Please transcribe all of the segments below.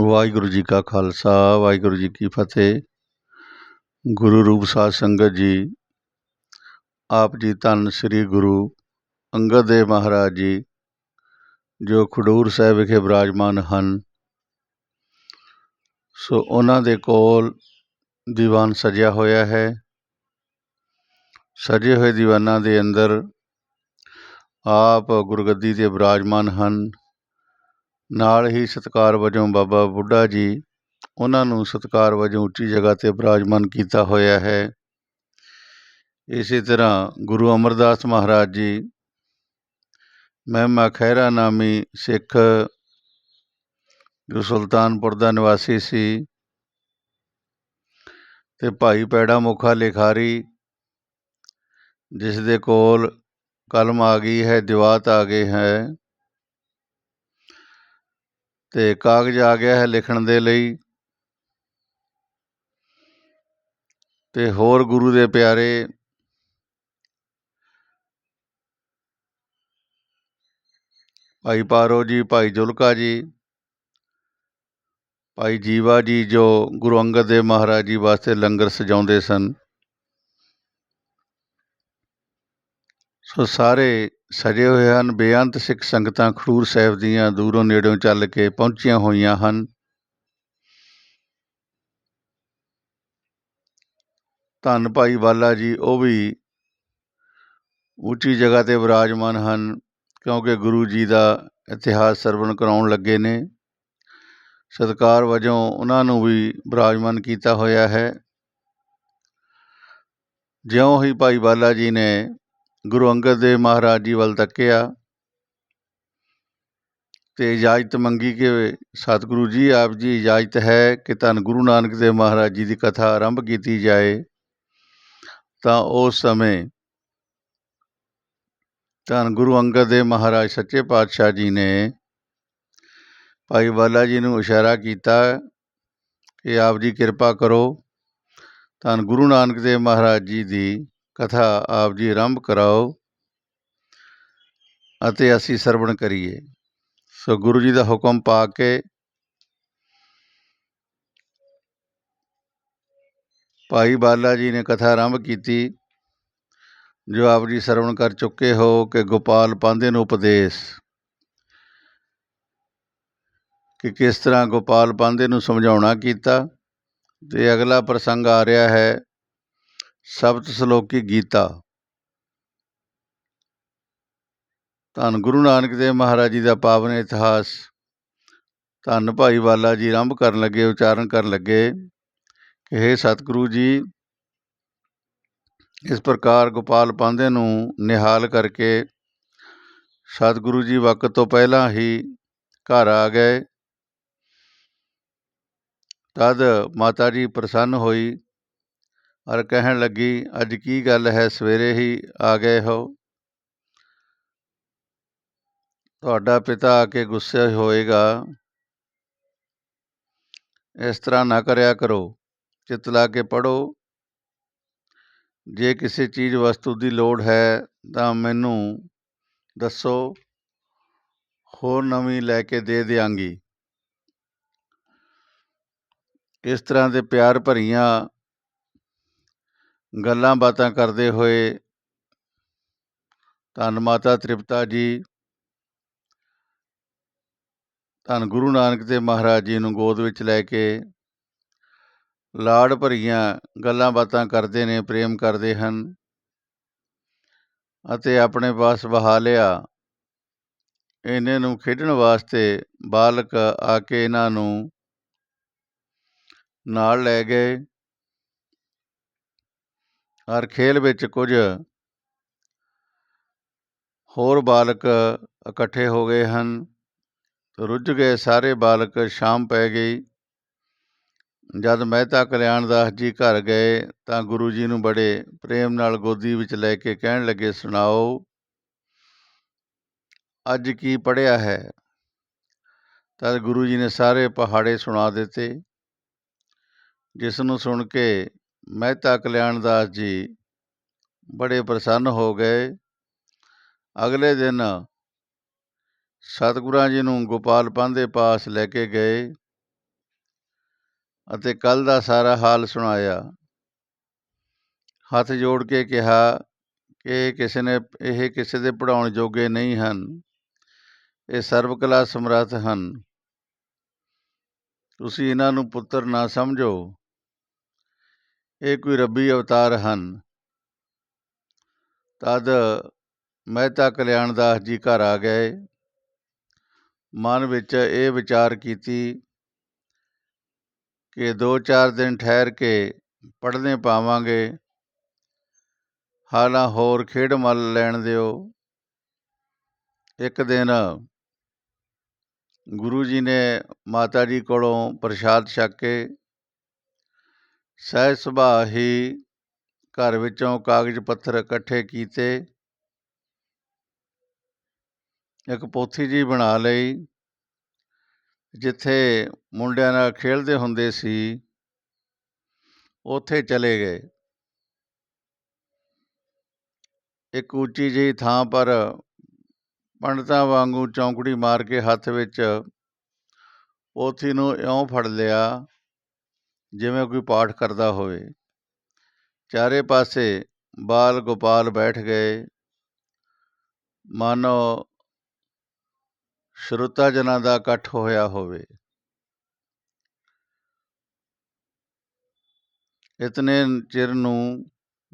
ਵਾਹਿਗੁਰੂ ਜੀ ਕਾ ਖਾਲਸਾ, ਵਾਹਿਗੁਰੂ ਜੀ ਕੀ ਫਤਿਹ। ਗੁਰੂ ਰੂਪ ਸਾਧ ਸੰਗਤ ਜੀ, ਆਪ ਜੀ ਧੰਨ ਸ੍ਰੀ ਗੁਰੂ ਅੰਗਦ ਦੇਵ ਮਹਾਰਾਜ ਜੀ, ਜੋ ਖਡੂਰ ਸਾਹਿਬ ਵਿਖੇ ਬਿਰਾਜਮਾਨ ਹਨ। ਸੋ ਉਹਨਾਂ ਦੇ ਕੋਲ ਦੀਵਾਨ ਸਜਿਆ ਹੋਇਆ ਹੈ। ਸਜੇ ਹੋਏ ਦੀਵਾਨਾਂ ਦੇ ਅੰਦਰ ਆਪ ਗੁਰਗੱਦੀ ਤੇ ਬਿਰਾਜਮਾਨ ਹਨ। ਨਾਲ ਹੀ ਸਤਿਕਾਰ ਵਜੋਂ ਬਾਬਾ ਬੁੱਢਾ ਜੀ ਉਹਨਾਂ ਨੂੰ ਸਤਿਕਾਰ ਵਜੋਂ ਉੱਚੀ ਜਗ੍ਹਾ ਤੇ ਬਿਰਾਜਮਾਨ ਕੀਤਾ ਹੋਇਆ ਹੈ। ਇਸੇ ਤਰ੍ਹਾਂ ਗੁਰੂ ਅਮਰਦਾਸ ਮਹਾਰਾਜ ਜੀ, ਮਹਿਮਾ ਖਹਿਰਾ ਨਾਮੀ ਸਿੱਖ ਜੋ ਸੁਲਤਾਨਪੁਰ ਦਾ ਨਿਵਾਸੀ ਸੀ ਤੇ ਭਾਈ ਪੈੜਾ ਮੁਖਾ ਲਿਖਾਰੀ ਜਿਸ ਦੇ ਕੋਲ ਕਲਮ ਆ ਗਈ ਹੈ, ਦਿਵਾਤ ਆ ਗਈ ਹੈ। ਤੇ ਕਾਗਜ਼ ਆ ਗਿਆ ਹੈ ਲਿਖਣ ਦੇ ਲਈ। ਤੇ ਹੋਰ ਗੁਰੂ ਦੇ ਪਿਆਰੇ ਭਾਈ ਪਾਰੋ ਜੀ, ਭਾਈ ਜੁਲਕਾ ਜੀ, ਭਾਈ ਜੀਵਾ ਜੀ ਜੋ ਗੁਰੂ ਅੰਗਦ ਦੇਵ ਮਹਾਰਾਜ ਜੀ ਵਾਸਤੇ ਲੰਗਰ ਸਜਾਉਂਦੇ ਸਨ। ਸੋ ਸਾਰੇ ਸਜੇ ਹੋਏ ਹਨ। ਬੇਅੰਤ ਸਿੱਖ ਸੰਗਤਾਂ ਖਡੂਰ ਸਾਹਿਬ ਦੀਆਂ ਦੂਰੋਂ ਨੇੜਿਓਂ ਚੱਲ ਕੇ ਪਹੁੰਚੀਆਂ ਹੋਈਆਂ ਹਨ। ਧੰਨ ਭਾਈ ਬਾਲਾ ਜੀ, ਉਹ ਵੀ ਉੱਚੀ ਜਗ੍ਹਾ ਤੇ ਵਿਰਾਜਮਾਨ ਹਨ, ਕਿਉਂਕਿ ਗੁਰੂ ਜੀ ਦਾ ਇਤਿਹਾਸ ਸਰਵਣ ਕਰਾਉਣ ਲੱਗੇ ਨੇ। ਸਤਕਾਰ ਵਜੋਂ ਉਹਨਾਂ ਨੂੰ ਵੀ ਵਿਰਾਜਮਾਨ ਕੀਤਾ ਹੋਇਆ ਹੈ। ਜਿਉਂ ਹੀ ਭਾਈ ਬਾਲਾ ਜੀ ਨੇ ਗੁਰੂ ਅੰਗਦ ਦੇਵ ਮਹਾਰਾਜ ਜੀ ਵੱਲ ਤੱਕਿਆ ਤੇ ਇਜਾਜ਼ਤ ਮੰਗੀ ਕਿ ਸਤਿਗੁਰੂ ਜੀ, ਆਪ ਜੀ ਇਜਾਜ਼ਤ ਹੈ ਕਿ ਧੰਨ ਗੁਰੂ ਨਾਨਕ ਦੇਵ ਮਹਾਰਾਜ ਜੀ ਦੀ ਕਥਾ ਆਰੰਭ ਕੀਤੀ ਜਾਏ, ਤਾਂ ਉਸ ਸਮੇਂ ਧੰਨ ਗੁਰੂ ਅੰਗਦ ਦੇਵ ਮਹਾਰਾਜ ਸੱਚੇ ਪਾਤਸ਼ਾਹ ਜੀ ਨੇ ਭਾਈ ਬਾਲਾ ਜੀ ਨੂੰ ਇਸ਼ਾਰਾ ਕੀਤਾ ਕਿ ਆਪ ਜੀ ਕਿਰਪਾ ਕਰੋ, ਧੰਨ ਗੁਰੂ ਨਾਨਕ ਦੇਵ ਮਹਾਰਾਜ ਜੀ ਦੀ ਕਥਾ ਆਪ ਜੀ ਆਰੰਭ ਕਰਾਓ ਅਤੇ ਅਸੀਂ ਸਰਵਣ ਕਰੀਏ। ਸੋ ਗੁਰੂ ਜੀ ਦਾ ਹੁਕਮ ਪਾ ਕੇ ਭਾਈ ਬਾਲਾ ਜੀ ਨੇ ਕਥਾ ਆਰੰਭ ਕੀਤੀ, ਜੋ ਆਪ ਜੀ ਸਰਵਣ ਕਰ ਚੁੱਕੇ ਹੋ ਕਿ ਗੋਪਾਲ ਪਾਂਦੇ ਨੂੰ ਉਪਦੇਸ਼ ਕਿ ਕਿਸ ਤਰ੍ਹਾਂ ਗੋਪਾਲ ਪਾਂਦੇ ਨੂੰ ਸਮਝਾਉਣਾ ਕੀਤਾ। ਤੇ ਅਗਲਾ ਪ੍ਰਸੰਗ ਆ ਰਿਹਾ ਹੈ ਸਬਤ ਸ਼ਲੋਕੀ ਗੀਤਾ। ਧੰਨ ਗੁਰੂ ਨਾਨਕ ਦੇਵ ਮਹਾਰਾਜ ਜੀ ਦਾ ਪਾਵਨ ਇਤਿਹਾਸ। ਧੰਨ ਭਾਈ ਬਾਲਾ ਜੀ ਆਰੰਭ ਕਰਨ ਲੱਗੇ, ਉਚਾਰਨ ਕਰਨ ਲੱਗੇ ਕਿ हे ਸਤਿਗੁਰੂ ਜੀ, ਇਸ ਪ੍ਰਕਾਰ ਗੋਪਾਲ ਪਾਂਦੇ ਨੂੰ ਨਿਹਾਲ ਕਰਕੇ ਸਤਿਗੁਰੂ ਜੀ ਵਕਤ ਤੋਂ ਪਹਿਲਾਂ ਹੀ ਘਰ ਆ ਗਏ। ਤਦ ਮਾਤਾ ਜੀ ਪ੍ਰਸੰਨ ਹੋਈ। ਔਰ ਕਹਿਣ ਲੱਗੀ, ਅੱਜ ਕੀ ਗੱਲ ਹੈ? ਸਵੇਰੇ ਹੀ ਆ ਗਏ ਹੋ। ਤੁਹਾਡਾ ਪਿਤਾ ਆ ਕੇ ਗੁੱਸੇ ਹੋਏਗਾ। ਇਸ ਤਰ੍ਹਾਂ ਨਾ ਕਰਿਆ ਕਰੋ। ਚਿਤ ਲਾ ਕੇ ਪੜੋ ਜੇ ਕਿਸੇ ਚੀਜ਼ ਵਸਤੂ ਦੀ ਲੋੜ ਹੈ, ਤਾਂ ਮੈਨੂੰ ਦੱਸੋ। ਹੋਰ ਨਵੀਂ ਲੈ ਕੇ ਦੇ ਦਿਆਂਗੀ। ਇਸ ਤਰ੍ਹਾਂ ਦੇ ਪਿਆਰ ਭਰੀਆਂ ਗੱਲਾਂ ਬਾਤਾਂ ਕਰਦੇ ਹੋਏ। ਧੰਨ ਮਾਤਾ ਤ੍ਰਿਪਤਾ ਜੀ। ਧੰਨ ਗੁਰੂ ਨਾਨਕ ਦੇਵ ਮਹਾਰਾਜ ਜੀ ਨੂੰ ਗੋਦ ਵਿੱਚ ਲੈ ਕੇ ਲਾੜ ਭਰੀਆਂ ਗੱਲਾਂ ਬਾਤਾਂ ਕਰਦੇ ਨੇ, ਪ੍ਰੇਮ ਕਰਦੇ ਹਨ ਅਤੇ ਆਪਣੇ ਪਾਸ ਬਹਾ ਲਿਆ। ਇਹਨਾਂ ਨੂੰ ਖੇਡਣ ਵਾਸਤੇ ਬਾਲਕ ਆ ਕੇ ਇਹਨਾਂ ਨੂੰ ਨਾਲ ਲੈ ਗਏ। ਹਰ ਖੇਲ ਵਿੱਚ ਕੁਝ ਹੋਰ ਬਾਲਕ ਇਕੱਠੇ ਹੋ ਗਏ ਹਨ। ਰੁੱਝ ਗਏ ਸਾਰੇ ਬਾਲਕ, ਸ਼ਾਮ ਪੈ ਗਈ। ਜਦ ਮਹਿਤਾ ਕਲਿਆਣ ਦਾਸ ਜੀ ਘਰ ਗਏ ਤਾਂ ਗੁਰੂ ਜੀ ਨੂੰ ਬੜੇ ਪ੍ਰੇਮ ਨਾਲ ਗੋਦੀ ਵਿੱਚ ਲੈ ਕੇ ਕਹਿਣ ਲੱਗੇ, ਸੁਣਾਓ, ਅੱਜ ਕੀ ਪੜਿਆ ਹੈ? ਤਦ ਗੁਰੂ ਜੀ ਨੇ ਸਾਰੇ ਪਹਾੜੇ ਸੁਣਾ ਦਿੱਤੇ, ਜਿਸ ਨੂੰ ਸੁਣ ਕੇ ਮਹਿਤਾ ਕਲਿਆਣ ਦਾਸ ਜੀ ਬੜੇ ਪ੍ਰਸੰਨ ਹੋ ਗਏ। ਅਗਲੇ ਦਿਨ ਸਤਿਗੁਰਾਂ ਜੀ ਨੂੰ ਗੋਪਾਲ ਪੰਧ ਦੇ ਪਾਸ ਲੈ ਕੇ ਗਏ ਅਤੇ ਕੱਲ ਦਾ ਸਾਰਾ ਹਾਲ ਸੁਣਾਇਆ। ਹੱਥ ਜੋੜ ਕੇ ਕਿਹਾ ਕਿ ਕਿਸੇ ਨੇ, ਇਹ ਕਿਸੇ ਦੇ ਪੜਾਉਣ ਜੋਗੇ ਨਹੀਂ ਹਨ। ਇਹ ਸਰਬ ਕਲਾ ਸਮਰੱਥ ਹਨ। ਤੁਸੀਂ ਇਹਨਾਂ ਨੂੰ ਪੁੱਤਰ ਨਾ ਸਮਝੋ। ਇਹ ਕੋਈ ਰੱਬੀ ਅਵਤਾਰ ਹਨ। ਤਦ ਮਹਿਤਾ ਕਲਿਆਣ ਦਾਸ ਜੀ ਘਰ ਆ ਗਏ। ਮਨ ਵਿੱਚ ਇਹ ਵਿਚਾਰ ਕੀਤੀ ਕਿ ਦੋ ਚਾਰ ਦਿਨ ਠਹਿਰ ਕੇ ਪੜ੍ਹਨੇ ਪਾਵਾਂਗੇ। ਹਾਲਾਂ ਹੋਰ ਖੇਡ ਮੱਲ ਲੈਣ ਦਿਓ। ਇੱਕ ਦਿਨ ਗੁਰੂ ਜੀ ਨੇ ਮਾਤਾ ਜੀ ਕੋਲੋਂ ਪ੍ਰਸ਼ਾਦ ਛਕ ਕੇ ਸਹਿਜ ਸੁਭਾਅ ਹੀ ਘਰ ਵਿੱਚੋਂ ਕਾਗਜ਼ ਪੱਥਰ ਇਕੱਠੇ ਕੀਤੇ। ਇੱਕ ਪੋਥੀ ਜੀ ਬਣਾ ਲਈ, ਜਿੱਥੇ ਮੁੰਡਿਆਂ ਨਾਲ ਖੇਡਦੇ ਹੁੰਦੇ ਸੀ। ਉੱਥੇ ਚਲੇ ਗਏ। ਇੱਕ ਉੱਚੀ ਜਿਹੀ ਥਾਂ ਪਰ ਪੰਡਤਾਂ ਵਾਂਗੂ ਚੌਂਕੜੀ ਮਾਰ ਕੇ ਹੱਥ ਵਿੱਚ ਪੋਥੀ ਨੂੰ ਇਉਂ ਫੜ ਲਿਆ ਜਿਵੇਂ ਕੋਈ ਪਾਠ ਕਰਦਾ ਹੋਵੇ। ਚਾਰੇ ਪਾਸੇ ਬਾਲ ਗੋਪਾਲ ਬੈਠ ਗਏ। ਮਾਨੋ ਸ਼ਰੋਤਾ ਜਨਾਂ ਦਾ ਇਕੱਠ ਹੋਇਆ ਹੋਵੇ। ਇਤਨੇ ਚਿਰ ਨੂੰ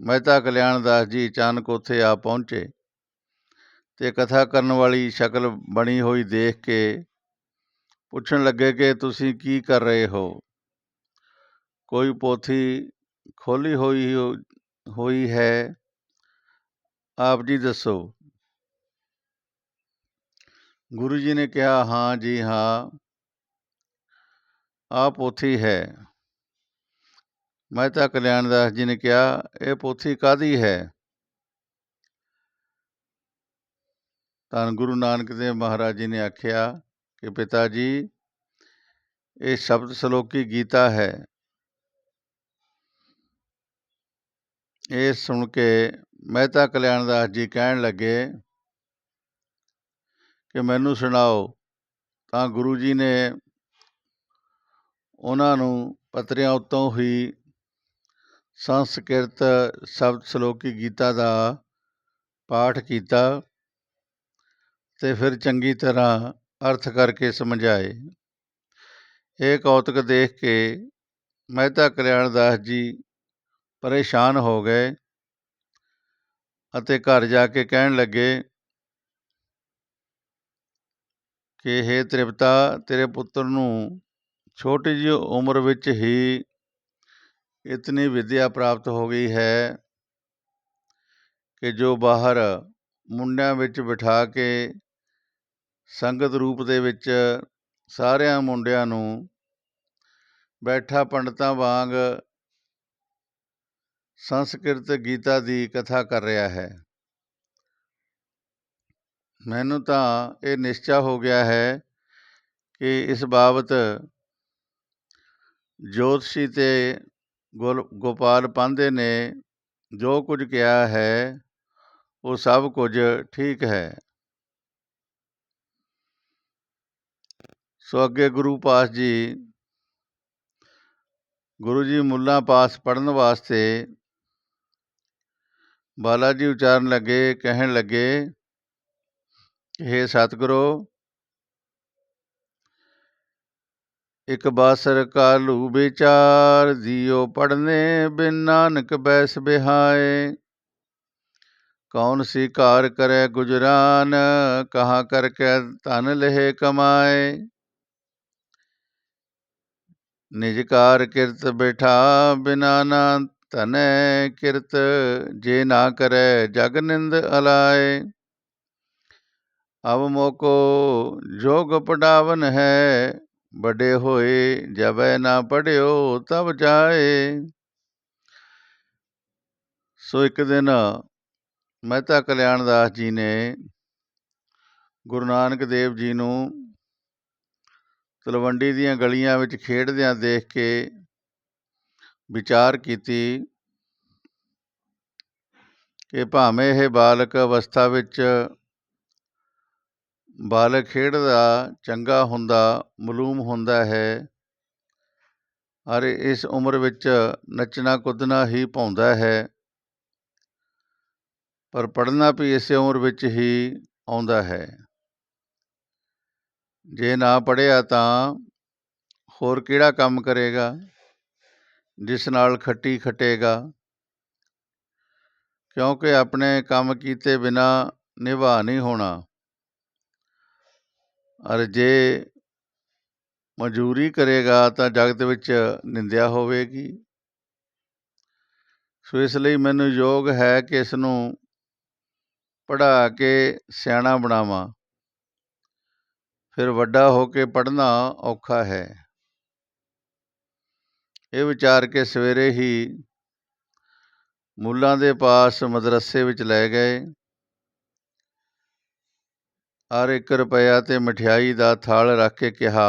ਮਹਿਤਾ ਕਲਿਆਣ ਦਾਸ ਜੀ ਅਚਾਨਕ ਉੱਥੇ ਆ ਪਹੁੰਚੇ ਤੇ ਕਥਾ ਕਰਨ ਵਾਲੀ ਸ਼ਕਲ ਬਣੀ ਹੋਈ ਦੇਖ ਕੇ ਪੁੱਛਣ ਲੱਗੇ ਕਿ ਤੁਸੀਂ ਕੀ ਕਰ ਰਹੇ ਹੋ? ਕੋਈ ਪੋਥੀ ਖੋਲ੍ਹੀ ਹੋਈ ਹੋਈ ਹੈ। ਆਪ ਜੀ ਦੱਸੋ। ਗੁਰੂ ਜੀ ਨੇ ਕਿਹਾ, ਹਾਂ ਜੀ, ਹਾਂ। ਆ ਪੋਥੀ ਹੈ। ਮਹਿਤਾ ਕਲਿਆਣ ਦਾਸ ਜੀ ਨੇ ਕਿਹਾ, ਇਹ ਪੋਥੀ ਕਾਦੀ ਹੈ? ਤਾਂ ਗੁਰੂ ਨਾਨਕ ਦੇਵ ਮਹਾਰਾਜ ਜੀ ਨੇ ਆਖਿਆ ਕਿ ਪਿਤਾ ਜੀ, ਇਹ ਸ਼ਬਦ ਸ਼ਲੋਕੀ ਗੀਤਾ ਹੈ। ਇਹ ਸੁਣ ਕੇ ਮਹਿਤਾ ਕਲਿਆਣ ਦਾਸ ਜੀ ਕਹਿਣ ਲੱਗੇ ਕਿ ਮੈਨੂੰ ਸੁਣਾਓ, ਤਾਂ ਗੁਰੂ ਜੀ ਨੇ ਉਹਨਾਂ ਨੂੰ ਪਤਰਿਆਂ ਉੱਤੋਂ ਹੀ ਸੰਸਕ੍ਰਿਤ ਸ਼ਬਦ ਸ਼ਲੋਕੀ ਗੀਤਾ ਦਾ ਪਾਠ ਕੀਤਾ ਤੇ ਫਿਰ ਚੰਗੀ ਤਰ੍ਹਾਂ ਅਰਥ ਕਰਕੇ ਸਮਝਾਏ। ਇਹ ਕੌਤਕ ਦੇਖ ਕੇ ਮਹਿਤਾ ਕਲਿਆਣ ਦਾਸ ਜੀ ਪਰੇਸ਼ਾਨ ਹੋ ਗਏ ਅਤੇ ਘਰ ਜਾ ਕੇ ਕਹਿਣ ਲੱਗੇ ਕਿ ਹੇ ਤ੍ਰਿਪਤਾ, ਤੇਰੇ ਪੁੱਤਰ ਨੂੰ ਛੋਟੀ ਜਿਹੀ ਉਮਰ ਵਿੱਚ ਹੀ ਇਤਨੀ ਵਿਦਿਆ ਪ੍ਰਾਪਤ ਹੋ ਗਈ ਹੈ ਕਿ ਜੋ ਬਾਹਰ ਮੁੰਡਿਆਂ ਵਿੱਚ ਬਿਠਾ ਕੇ ਸੰਗਤ ਰੂਪ ਦੇ ਵਿੱਚ ਸਾਰਿਆਂ ਮੁੰਡਿਆਂ ਨੂੰ ਬੈਠਾ ਪੰਡਤਾਂ ਵਾਂਗ ਸੰਸਕ੍ਰਿਤ ਗੀਤਾ ਦੀ ਕਥਾ ਕਰ ਰਿਹਾ ਹੈ। ਮੈਨੂੰ ਤਾਂ ਇਹ ਨਿਸ਼ਚਾ ਹੋ ਗਿਆ ਹੈ ਕਿ ਇਸ ਬਾਬਤ ਜੋਤਸ਼ੀ ਤੇ ਗੋਪਾਲ ਪਾਂਦੇ ਨੇ ਜੋ ਕੁਝ ਕਿਹਾ ਹੈ, ਉਹ ਸਭ ਕੁਝ ਠੀਕ ਹੈ। ਸੋ ਅੱਗੇ ਗੁਰੂ ਪਾਸ ਜੀ, ਗੁਰੂ ਜੀ ਮੁੱਲਾ ਪਾਸ ਪੜਨ ਵਾਸਤੇ ਬਾਲਾ ਜੀ ਉਚਾਰਨ ਲੱਗੇ ਕਹਿਣ ਲੱਗੇ हे ਸਤਿਗੁਰੂ ਇਕ ਬਾਸਰ ਕਾਲੂ ਵਿਚਾਰ ਦਿਓ ਪੜਨੇ ਬਿਨ ਨਾਨਕ ਬੈਸ ਬਿਹਾਏ ਕੌਣ ਸੀ ਕਾਰ ਕਰੇ ਗੁਜਰਾਨ ਕਹਾ ਕਰਕੇ ਧਨ ਲਹੇ ਕਮਾਏ ਨਿਜ ਕਾਰ ਕਿਰਤ ਬਿਠਾ ਬਿਨਾ ਨਾ ਧਨੈ ਕਿਰਤ ਜੇ ਨਾ ਕਰੈ, ਜਗ ਨਿੰਦ ਅਲਾਏ। ਅਬ ਮੋਕੋ ਜੋਗ ਪੜਾਵਨ ਹੈ ਬੜੇ ਹੋਏ ਜਬੈ ਨਾ ਪੜਿਓ ਤਬ ਜਾਏ। ਸੋ ਇੱਕ ਦਿਨ ਮਹਿਤਾ ਕਲਿਆਣ ਦਾਸ ਜੀ ਨੇ ਗੁਰੂ ਨਾਨਕ ਦੇਵ ਜੀ ਨੂੰ ਤਲਵੰਡੀ ਦੀਆਂ ਗਲੀਆਂ ਵਿੱਚ ਖੇਡਦਿਆਂ ਦੇਖ ਕੇ ਵਿਚਾਰ ਕੀਤੀ ਕਿ ਭਾਵੇਂ ਇਹ ਬਾਲਕ ਅਵਸਥਾ ਵਿੱਚ ਬਾਲਕ ਖੇਡਦਾ ਚੰਗਾ ਹੁੰਦਾ, ਮਲੂਮ ਹੁੰਦਾ ਹੈ, ਅਰੇ ਇਸ ਉਮਰ ਵਿੱਚ ਨੱਚਣਾ ਕੁੱਦਣਾ ਹੀ ਪਾਉਂਦਾ ਹੈ। ਪਰ ਪੜ੍ਹਨਾ ਵੀ ਇਸੇ ਉਮਰ ਵਿੱਚ ਹੀ ਆਉਂਦਾ ਹੈ। ਜੇ ਨਾ ਪੜ੍ਹਿਆ ਤਾਂ ਹੋਰ ਕਿਹੜਾ ਕੰਮ ਕਰੇਗਾ? ਜਿਸ ਨਾਲ ਖੱਟੀ ਖਟੇਗਾ। ਕਿਉਂਕਿ ਆਪਣੇ ਕੰਮ ਕੀਤੇ ਬਿਨਾ ਨਿਭਾ ਨਹੀਂ ਹੋਣਾ। ਅਰ ਜੇ ਮਜ਼ਦੂਰੀ ਕਰੇਗਾ ਤਾਂ ਜਗਤ ਵਿੱਚ ਨਿੰਦਿਆ ਹੋਵੇਗੀ। ਸੋ ਇਸ ਲਈ ਮੈਨੂੰ ਯੋਗ ਹੈ ਕਿ ਇਸ ਨੂੰ ਪੜ੍ਹਾ ਕੇ ਸਿਆਣਾ ਬਣਾਵਾਂ। ਫਿਰ ਵੱਡਾ ਹੋ ਕੇ ਪੜ੍ਹਨਾ ਔਖਾ ਹੈ। ਇਹ ਵਿਚਾਰ ਕੇ ਸਵੇਰੇ ਹੀ ਮੁੱਲਾਂ ਦੇ ਪਾਸ ਮਦਰਸੇ ਵਿੱਚ ਲੈ ਗਏ। ਔਰ ਇੱਕ ਰੁਪਇਆ ਤੇ ਮਠਿਆਈ ਦਾ ਥਾਲ ਰੱਖ ਕੇ ਕਿਹਾ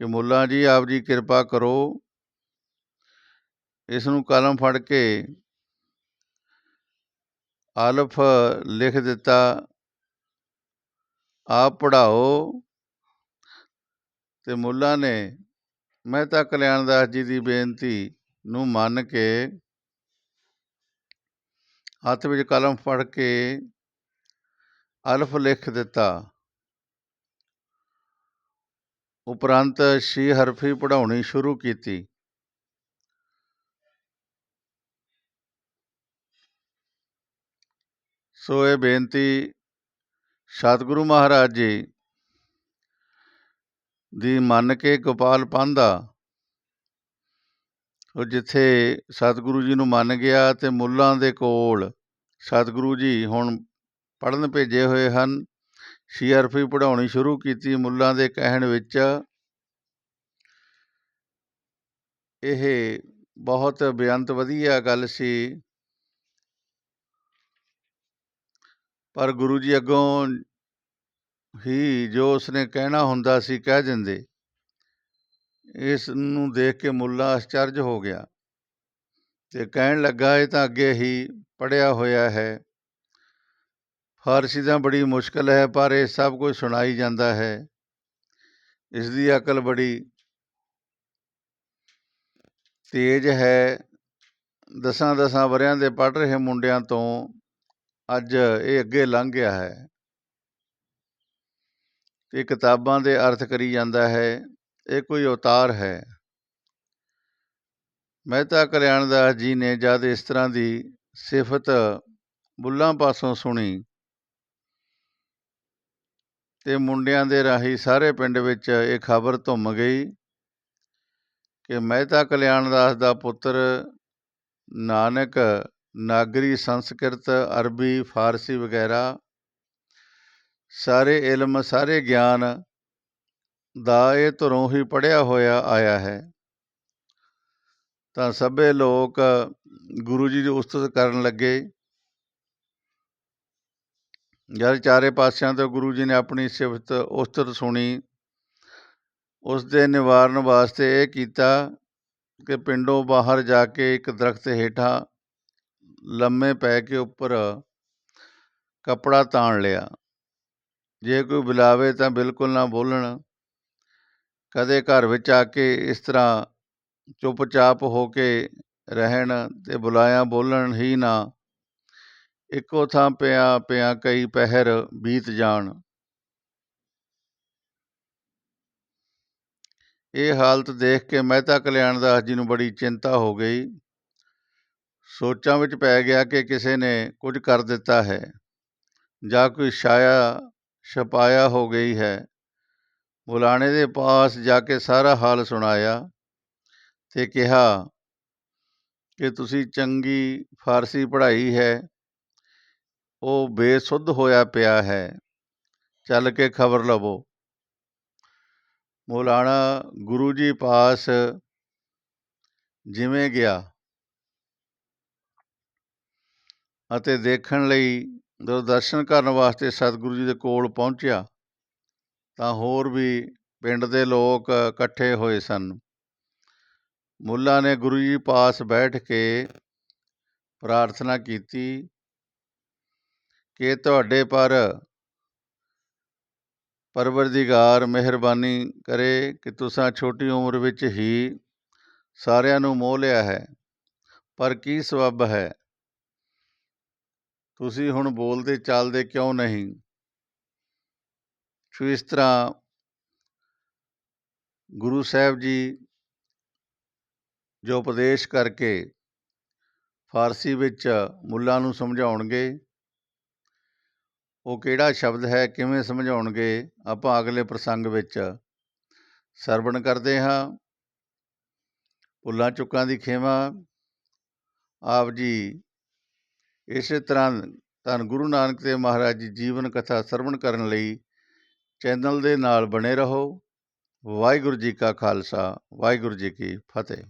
ਕਿ ਮੁੱਲਾ ਜੀ, ਆਪ ਜੀ ਕਿਰਪਾ ਕਰੋ। ਇਸ ਨੂੰ ਕਲਮ ਫੜ ਕੇ ਆਲਫ ਲਿਖ ਦਿੱਤਾ, ਆਪ ਪੜਾਓ ਤੇ ਮੁੱਲਾ ਨੇ ਮਹਿਤਾ ਕਲਿਆਣਦਾਸ ਜੀ ਦੀ ਬੇਨਤੀ ਨੂੰ ਮੰਨ ਕੇ ਹੱਥ ਵਿੱਚ ਕਲਮ ਫੜ ਕੇ ਅਲਫ ਲਿਖ ਦਿੱਤਾ। ਉਪਰੰਤ ਸ਼ੀ ਹਰਫੀ ਪੜਾਉਣੀ ਸ਼ੁਰੂ ਕੀਤੀ। ਸੋ ਇਹ ਬੇਨਤੀ ਸਤਿਗੁਰੂ ਮਹਾਰਾਜ ਜੀ ਦੀ ਮੰਨ ਕੇ ਗੋਪਾਲ ਪਾਂਧਾ ਉਹ ਜਿੱਥੇ ਸਤਿਗੁਰੂ ਜੀ ਨੂੰ ਮੰਨ ਗਿਆ ਤੇ ਮੁੱਲਾਂ ਦੇ ਕੋਲ ਸਤਿਗੁਰੂ ਜੀ ਹੁਣ ਪੜਨ ਭੇਜੇ ਹੋਏ ਹਨ। ਸੀਆਰਪੀ ਪੜਾਉਣੀ ਸ਼ੁਰੂ ਕੀਤੀ ਮੁੱਲਾਂ ਦੇ ਕਹਿਣ ਵਿੱਚ। ਇਹ ਬਹੁਤ ਬੇਅੰਤ ਵਧੀਆ ਗੱਲ ਸੀ। ਪਰ ਗੁਰੂ ਜੀ ਅੱਗੋਂ ਹੀ ਜੋ ਉਸਨੇ ਕਹਿਣਾ ਹੁੰਦਾ ਸੀ ਕਹਿ ਦਿੰਦੇ। ਇਸ ਨੂੰ ਦੇਖ ਕੇ ਮੁੱਲਾ ਅਚਰਜ ਹੋ ਗਿਆ ਤੇ ਕਹਿਣ ਲੱਗਾ, ਇਹ ਤਾਂ ਅੱਗੇ ਹੀ ਪੜਿਆ ਹੋਇਆ ਹੈ। ਫਾਰਸੀ ਤਾਂ ਬੜੀ ਮੁਸ਼ਕਲ ਹੈ, ਪਰ ਇਹ ਸਭ ਕੁਝ ਸੁਣਾਈ ਜਾਂਦਾ ਹੈ। ਇਸ ਦੀ ਅਕਲ ਬੜੀ ਤੇਜ ਹੈ। ਦਸਾਂ ਦਸਾਂ ਵਰਿਆਂ ਦੇ ਪੜ ਰਹੇ ਮੁੰਡਿਆਂ ਤੋਂ ਅੱਜ ਇਹ ਅੱਗੇ ਲੰਘ ਗਿਆ ਹੈ। ਤੇ ਕਿਤਾਬਾਂ ਦੇ ਅਰਥ ਕਰੀ ਜਾਂਦਾ ਹੈ, ਇਹ ਕੋਈ ਅਵਤਾਰ ਹੈ। ਮਹਿਤਾ ਕਲਿਆਣਦਾਸ ਜੀ ਨੇ ਜਦ ਇਸ ਤਰ੍ਹਾਂ ਦੀ ਸਿਫਤ ਬੁੱਲਾਂ ਪਾਸੋਂ ਸੁਣੀ ਤੇ ਮੁੰਡਿਆਂ ਦੇ ਰਾਹੀਂ ਸਾਰੇ ਪਿੰਡ ਵਿੱਚ ਇਹ ਖਬਰ ਧੁੰਮ ਗਈ ਕਿ ਮਹਿਤਾ ਕਲਿਆਣ ਦਾਸ ਦਾ ਪੁੱਤਰ ਨਾਨਕ ਨਾਗਰੀ ਸੰਸਕ੍ਰਿਤ, ਅਰਬੀ, ਫਾਰਸੀ ਵਗੈਰਾ ਸਾਰੇ ਇਲਮ, ਸਾਰੇ ਗਿਆਨ ਦਾ ਇਹ ਧਰੋਂ ਹੀ ਪੜਿਆ ਹੋਇਆ ਆਇਆ ਹੈ। ਤਾਂ ਸਭੇ ਲੋਕ ਗੁਰੂ ਜੀ ਦੀ ਉਸਤਤ ਕਰਨ ਲੱਗੇ। ਜਦ ਚਾਰੇ ਪਾਸਿਆਂ ਤੋਂ ਗੁਰੂ ਜੀ ਨੇ ਆਪਣੀ ਸਿਫਤ, ਉਸਤਤ ਸੁਣੀ ਉਸ ਦੇ ਨਿਵਾਰਨ ਵਾਸਤੇ ਇਹ ਕੀਤਾ ਕਿ ਪਿੰਡੋਂ ਬਾਹਰ ਜਾ ਕੇ ਇੱਕ ਦਰਖਤ ਹੇਠਾਂ ਲੰਮੇ ਪੈ ਕੇ ਉੱਪਰ ਕਪੜਾ ਤਾਣ ਲਿਆ। ਜੇ ਕੋਈ ਬੁਲਾਵੇ ਤਾਂ ਬਿਲਕੁਲ ਨਾ ਬੋਲਣ। ਕਦੇ ਘਰ ਵਿੱਚ ਆ ਕੇ ਇਸ ਤਰ੍ਹਾਂ ਚੁੱਪਚਾਪ ਹੋ ਕੇ ਰਹਿਣ ਤੇ ਬੁਲਾਇਆ ਬੋਲਣ ਹੀ ਨਾ। ਇੱਕੋ ਥਾਂ ਪਿਆ ਪਿਆ ਕਈ ਪਹਿਰ ਬੀਤ ਜਾਣ। ਇਹ ਹਾਲਤ ਦੇਖ ਕੇ ਮਹਿਤਾ ਕਲਿਆਣਦਾਸ ਜੀ ਨੂੰ ਬੜੀ ਚਿੰਤਾ ਹੋ ਗਈ। ਸੋਚਾਂ ਵਿੱਚ ਪੈ ਗਿਆ ਕਿ ਕਿਸੇ ਨੇ ਕੁਝ ਕਰ ਦਿੱਤਾ ਹੈ। ਜਾਂ ਕੋਈ ਛਾਇਆ ਛਪਾਇਆ ਹੋ ਗਈ ਹੈ। ਬੁਲਾਣੇ ਦੇ ਪਾਸ ਜਾ ਕੇ ਸਾਰਾ ਹਾਲ ਸੁਣਾਇਆ ਤੇ ਕਿਹਾ ਕਿ ਤੁਸੀਂ ਚੰਗੀ ਫਾਰਸੀ ਪੜ੍ਹਾਈ ਹੈ। ਉਹ ਬੇਸੁੱਧ ਹੋਇਆ ਪਿਆ ਹੈ। ਚੱਲ ਕੇ ਖਬਰ ਲਵੋ। ਮੌਲਾਨਾ ਗੁਰੂ ਜੀ ਪਾਸ ਜਿਵੇਂ ਗਿਆ ਅਤੇ ਦੇਖਣ ਲਈ ਜਦੋਂ ਦਰਸ਼ਨ ਕਰਨ ਵਾਸਤੇ ਸਤਿਗੁਰੂ ਜੀ ਦੇ ਕੋਲ ਪਹੁੰਚਿਆ, ਤਾਂ ਹੋਰ ਵੀ ਪਿੰਡ ਦੇ ਲੋਕ ਇਕੱਠੇ ਹੋਏ ਸਨ। ਮੁੱਲਾ ਨੇ ਗੁਰੂ ਜੀ ਪਾਸ ਬੈਠ ਕੇ ਪ੍ਰਾਰਥਨਾ ਕੀਤੀ ਕਿ ਤੁਹਾਡੇ ਪਰ ਪਰਵਰਦੀਗਾਰ ਮਿਹਰਬਾਨੀ ਕਰੇ ਕਿ ਤੁਸਾਂ ਛੋਟੀ ਉਮਰ ਵਿੱਚ ਹੀ ਸਾਰਿਆਂ ਨੂੰ ਮੋਹ ਲਿਆ ਹੈ। ਪਰ ਕੀ ਸਬੱਬ ਹੈ? ਤੁਸੀਂ ਹੁਣ ਬੋਲਦੇ ਚਾਲਦੇ ਕਿਉਂ ਨਹੀਂ? ਸੋ ਇਸ ਤਰ੍ਹਾਂ ਗੁਰੂ ਸਾਹਿਬ ਜੀ ਜੋ ਉਪਦੇਸ਼ ਕਰਕੇ ਫਾਰਸੀ ਵਿੱਚ ਮੁੱਲਾਂ ਨੂੰ ਸਮਝਾਉਣਗੇ, ਉਹ ਕਿਹੜਾ ਸ਼ਬਦ ਹੈ, ਕਿਵੇਂ ਸਮਝਾਉਣਗੇ, ਆਪਾਂ ਅਗਲੇ ਪ੍ਰਸੰਗ ਵਿੱਚ ਸਰਵਣ ਕਰਦੇ ਹਾਂ। ਭੁੱਲਾਂ ਚੁੱਕਾਂ ਦੀ ਖੇਮਾ, ਆਪ ਜੀ ਇਸੇ ਤਰ੍ਹਾਂ ਧੰਨ ਗੁਰੂ ਨਾਨਕ ਦੇਵ ਮਹਾਰਾਜ ਜੀ ਜੀਵਨ ਕਥਾ ਸਰਵਣ ਕਰਨ ਲਈ ਚੈਨਲ ਦੇ ਨਾਲ ਬਣੇ ਰਹੋ। ਵਾਹਿਗੁਰੂ ਜੀ ਕਾ ਖਾਲਸਾ, ਵਾਹਿਗੁਰੂ ਜੀ ਕੀ ਫਤਿਹ।